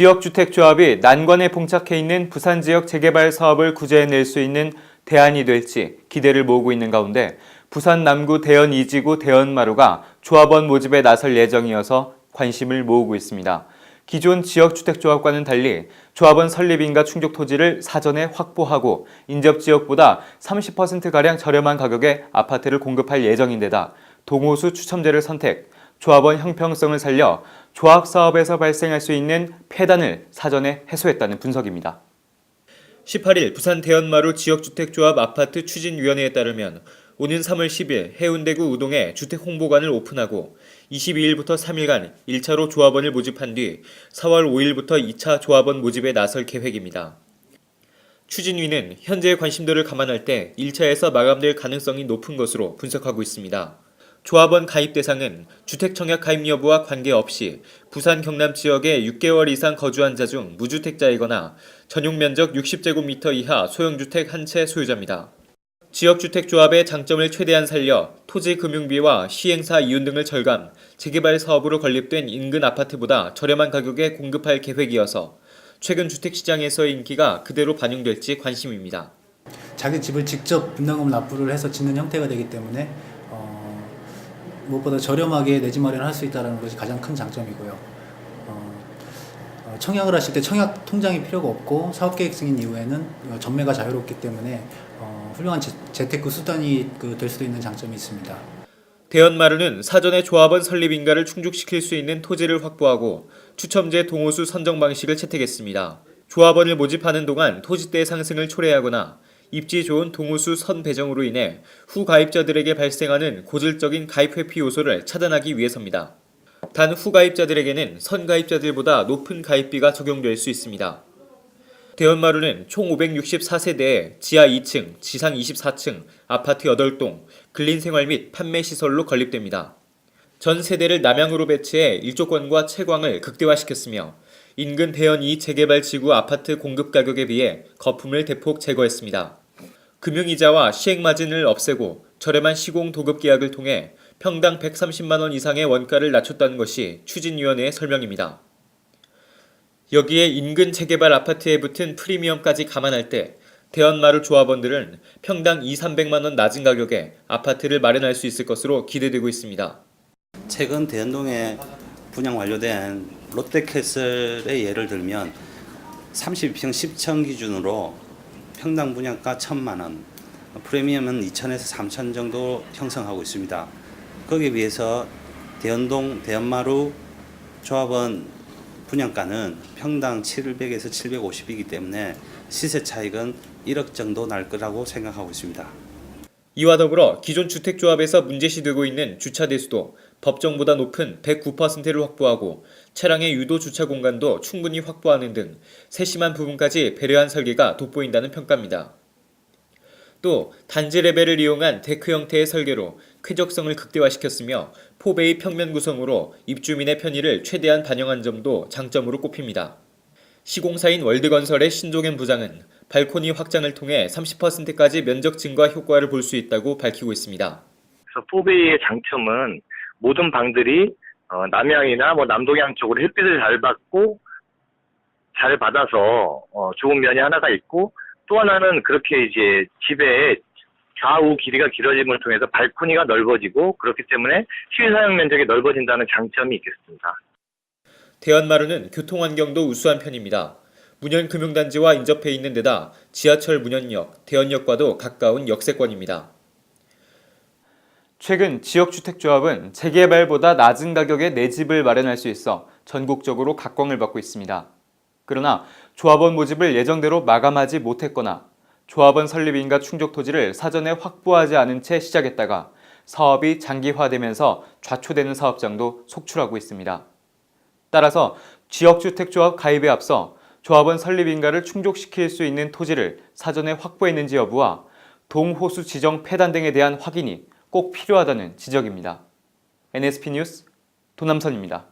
지역주택조합이 난관에 봉착해 있는 부산 지역 재개발 사업을 구제해낼 수 있는 대안이 될지 기대를 모으고 있는 가운데 부산 남구 대연 2지구 대연마루가 조합원 모집에 나설 예정이어서 관심을 모으고 있습니다. 기존 지역주택조합과는 달리 조합원 설립인가 충족 토지를 사전에 확보하고 인접 지역보다 30%가량 저렴한 가격에 아파트를 공급할 예정인데다 동호수 추첨제를 선택, 조합원 형평성을 살려 조합 사업에서 발생할 수 있는 폐단을 사전에 해소했다는 분석입니다. 18일 부산 대연마루 지역주택조합 아파트 추진위원회에 따르면 오는 3월 10일 해운대구 우동에 주택 홍보관을 오픈하고 22일부터 3일간 1차로 조합원을 모집한 뒤 4월 5일부터 2차 조합원 모집에 나설 계획입니다. 추진위는 현재의 관심도를 감안할 때 1차에서 마감될 가능성이 높은 것으로 분석하고 있습니다. 조합원 가입 대상은 주택 청약 가입 여부와 관계없이 부산 경남 지역에 6개월 이상 거주한 자 중 무주택자이거나 전용 면적 60제곱미터 이하 소형주택 한 채 소유자입니다. 지역주택조합의 장점을 최대한 살려 토지 금융비와 시행사 이윤 등을 절감, 재개발 사업으로 건립된 인근 아파트보다 저렴한 가격에 공급할 계획이어서 최근 주택시장에서의 인기가 그대로 반영될지 관심입니다. 자기 집을 직접 분담금 납부를 해서 짓는 형태가 되기 때문에 어, 무엇보다 저렴하게 내 집 마련을 할수 있다는 것이 가장 큰 장점이고요. 어, 어, 청약을 하실 때 청약 통장이 필요가 없고 사업 계획 승인 이후에는 어, 전매가 자유롭기 때문에 어, 훌륭한 재, 재테크 수단이 그, 될 수도 있는 장점이 있습니다. 대연마루는 사전에 조합원 설립인가를 충족시킬 수 있는 토지를 확보하고 추첨제 동호수 선정 방식을 채택했습니다. 조합원을 모집하는 동안 토지대 상승을 초래하거나 입지 좋은 동호수 선 배정으로 인해 후 가입자들에게 발생하는 고질적인 가입 회피 요소를 차단하기 위해서입니다. 단 후가입자들에게는 선가입자들보다 높은 가입비가 적용될 수 있습니다. 대연마루는 총 564세대에 지하 2층, 지상 24층, 아파트 8동, 근린생활 및 판매시설로 건립됩니다. 전 세대를 남향으로 배치해 일조권과 채광을 극대화시켰으며 인근 대연 2 재개발 지구 아파트 공급 가격에 비해 거품을 대폭 제거했습니다. 금융이자와 시행마진을 없애고 저렴한 시공 도급 계약을 통해 평당 130만 원 이상의 원가를 낮췄다는 것이 추진위원회의 설명입니다. 여기에 인근 재개발 아파트에 붙은 프리미엄까지 감안할 때 대연마을 조합원들은 평당 2, 300만 원 낮은 가격에 아파트를 마련할 수 있을 것으로 기대되고 있습니다. 최근 대연동에 분양 완료된 롯데캐슬의 예를 들면 30평 10층 기준으로 평당 분양가 1천만 원, 프리미엄은 2천에서 3천 정도 형성하고 있습니다. 거기에 비해서 대연동 대연마루 조합원 분양가는 평당 700에서 750이기 때문에 시세 차익은 1억 정도 날 거라고 생각하고 있습니다. 이와 더불어 기존 주택조합에서 문제시되고 있는 주차 대수도 법정보다 높은 109%를 확보하고 차량의 유도 주차 공간도 충분히 확보하는 등 세심한 부분까지 배려한 설계가 돋보인다는 평가입니다. 또 단지 레벨을 이용한 데크 형태의 설계로 쾌적성을 극대화시켰으며 포베이 평면 구성으로 입주민의 편의를 최대한 반영한 점도 장점으로 꼽힙니다. 시공사인 월드건설의 신종현 부장은 발코니 확장을 통해 30%까지 면적 증가 효과를 볼 수 있다고 밝히고 있습니다. 그래서 포베이의 장점은 모든 방들이 어, 남향이나 뭐 남동향 쪽으로 햇빛을 잘 받고 잘 받아서 어, 좋은 면이 하나가 있고 또 하나는 그렇게 이제 집의 좌우 길이가 길어짐을 통해서 발코니가 넓어지고 그렇기 때문에 시위 사용 면적이 넓어진다는 장점이 있겠습니다. 대연마루는 교통 환경도 우수한 편입니다. 문현금융단지와 인접해 있는 데다 지하철 문현역, 대연역과도 가까운 역세권입니다. 최근 지역주택조합은 재개발보다 낮은 가격에 내 집을 마련할 수 있어 전국적으로 각광을 받고 있습니다. 그러나 조합원 모집을 예정대로 마감하지 못했거나 조합원 설립인가 충족 토지를 사전에 확보하지 않은 채 시작했다가 사업이 장기화되면서 좌초되는 사업장도 속출하고 있습니다. 따라서 지역주택조합 가입에 앞서 조합원 설립인가를 충족시킬 수 있는 토지를 사전에 확보했는지 여부와 동호수 지정 폐단 등에 대한 확인이 꼭 필요하다는 지적입니다. NSP 뉴스 도남선입니다.